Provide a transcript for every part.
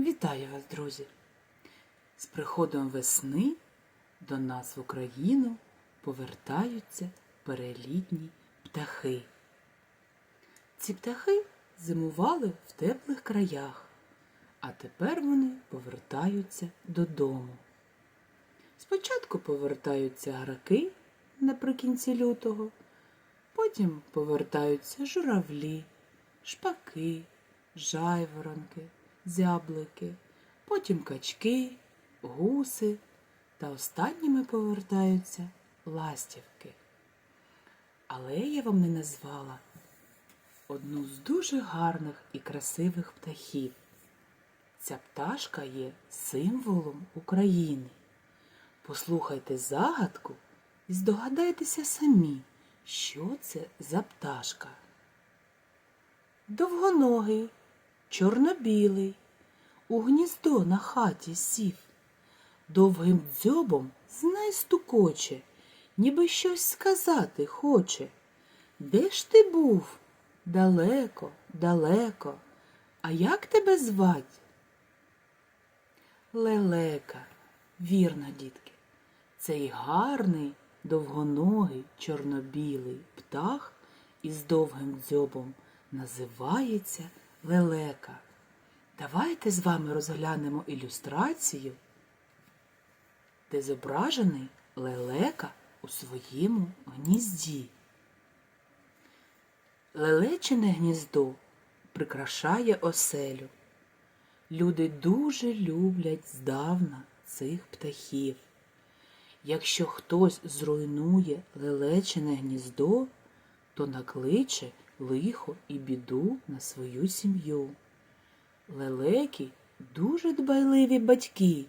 Вітаю вас, друзі! З приходом весни до нас в Україну повертаються перелітні птахи. Ці птахи зимували в теплих краях, а тепер вони повертаються додому. Спочатку повертаються граки наприкінці лютого, потім повертаються журавлі, шпаки, жайворонки, зяблики, потім качки, гуси та останніми повертаються ластівки. Але я вам не назвала одну з дуже гарних і красивих птахів. Ця пташка є символом України. Послухайте загадку і здогадайтеся самі, що це за пташка. Довгоногий, чорно-білий, у гніздо на хаті сів, довгим дзьобом знай стукоче, ніби щось сказати хоче. Де ж ти був? Далеко, далеко. А як тебе звать? Лелека, вірно, дітки. Цей гарний, довгоногий, чорно-білий птах із довгим дзьобом називається лелека. Давайте з вами розглянемо ілюстрацію, де зображений лелека у своєму гнізді. Лелечине гніздо прикрашає оселю. Люди дуже люблять здавна цих птахів. Якщо хтось зруйнує лелечине гніздо, то накличе лихо і біду на свою сім'ю. Лелеки дуже дбайливі батьки.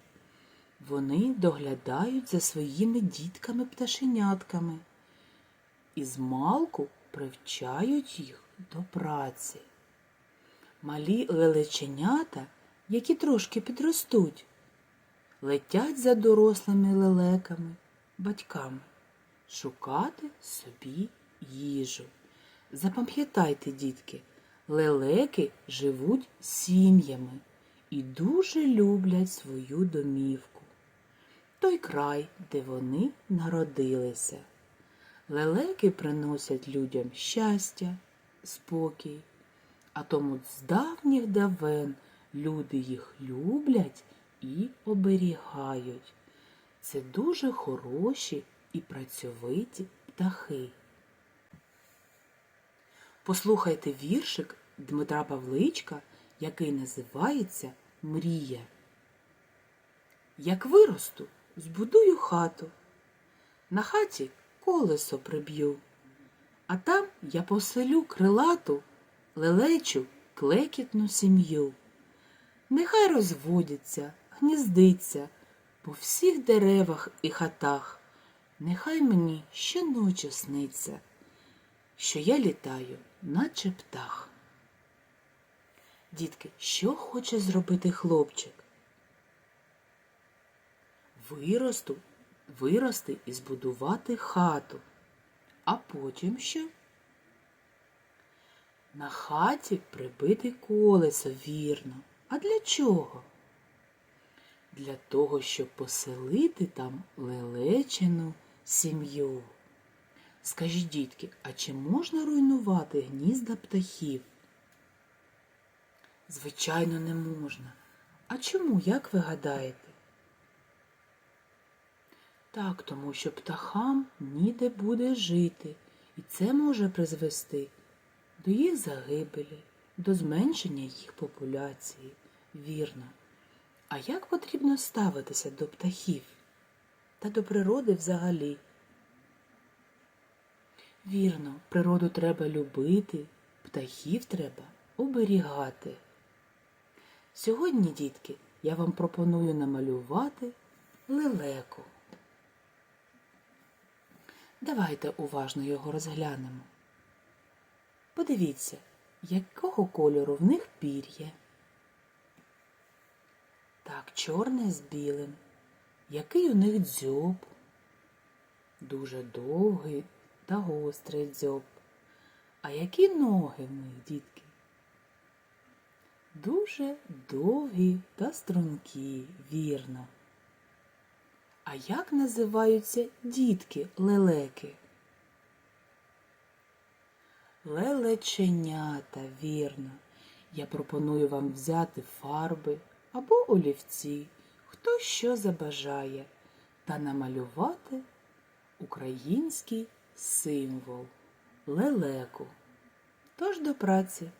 Вони доглядають за своїми дітками-пташенятками і змалку привчають їх до праці. Малі лелеченята, які трошки підростуть, летять за дорослими лелеками, батьками, шукати собі їжу. Запам'ятайте, дітки, лелеки живуть сім'ями і дуже люблять свою домівку, той край, де вони народилися. Лелеки приносять людям щастя, спокій, а тому з давніх давен люди їх люблять і оберігають. Це дуже хороші і працьовиті птахи. Послухайте віршик Дмитра Павличка, який називається Мрія. Як виросту, збудую хату, на хаті колесо приб'ю, а там я поселю крилату, лелечу клекітну сім'ю. Нехай розводяться, гніздиться по всіх деревах і хатах, нехай мені щоночі сниться, що я літаю, наче птах. Дітки, що хоче зробити хлопчик? Виросту, вирости і збудувати хату. А потім що? На хаті прибити колесо вірно. А для чого? Для того, щоб поселити там лелечену сім'ю. Скажіть, дітки, а чи можна руйнувати гнізда птахів? Звичайно, не можна. А чому, як ви гадаєте? Так, тому що птахам ніде буде жити, і це може призвести до їх загибелі, до зменшення їх популяції. Вірно. А як потрібно ставитися до птахів та до природи взагалі? Вірно, природу треба любити, птахів треба оберігати. Сьогодні, дітки, я вам пропоную намалювати лелеку. Давайте уважно його розглянемо. Подивіться, якого кольору в них пір'я. Так, чорне з білим. Який у них дзьоб? Дуже довгий та гострий дзьоб. А які ноги в них, дітки? дуже довгі та стрункі, вірно. А як називаються дітки лелеки? Лелеченята, вірно. Я пропоную вам взяти фарби або олівці, хто що забажає, та намалювати український символ лелеку. Тож до праці.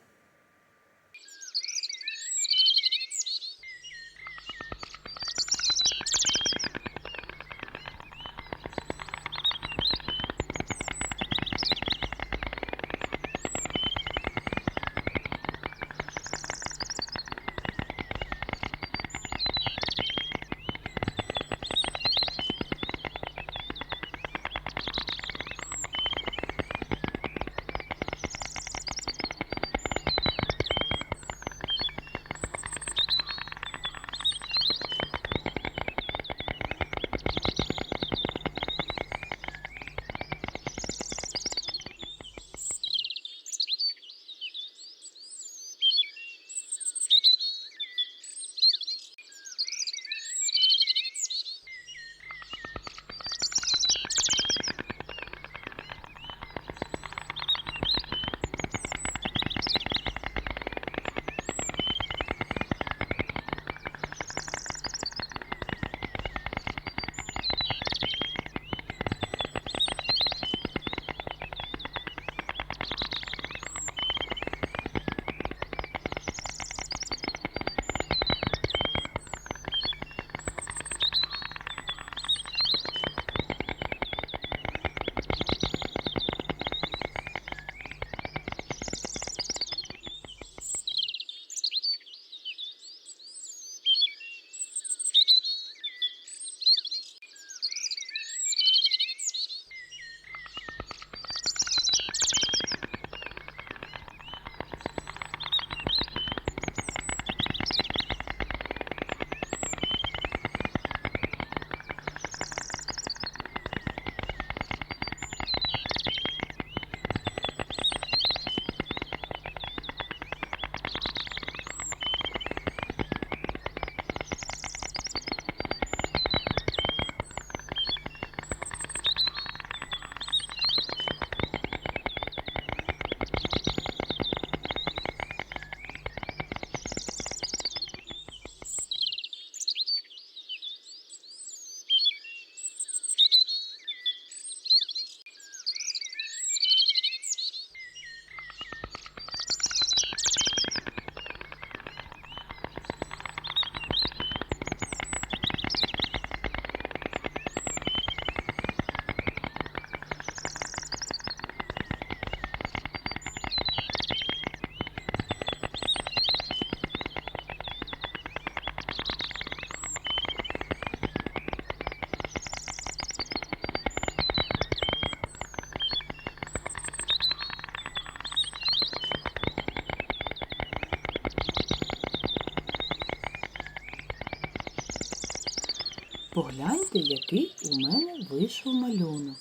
Погляньте, який у мене вийшов малюнок.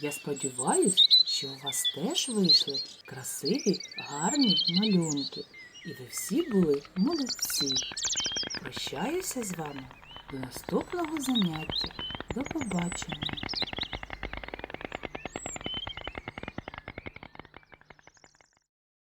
Я сподіваюсь, що у вас теж вийшли красиві, гарні малюнки, і ви всі були молодці. Прощаюся з вами до наступного заняття. До побачення!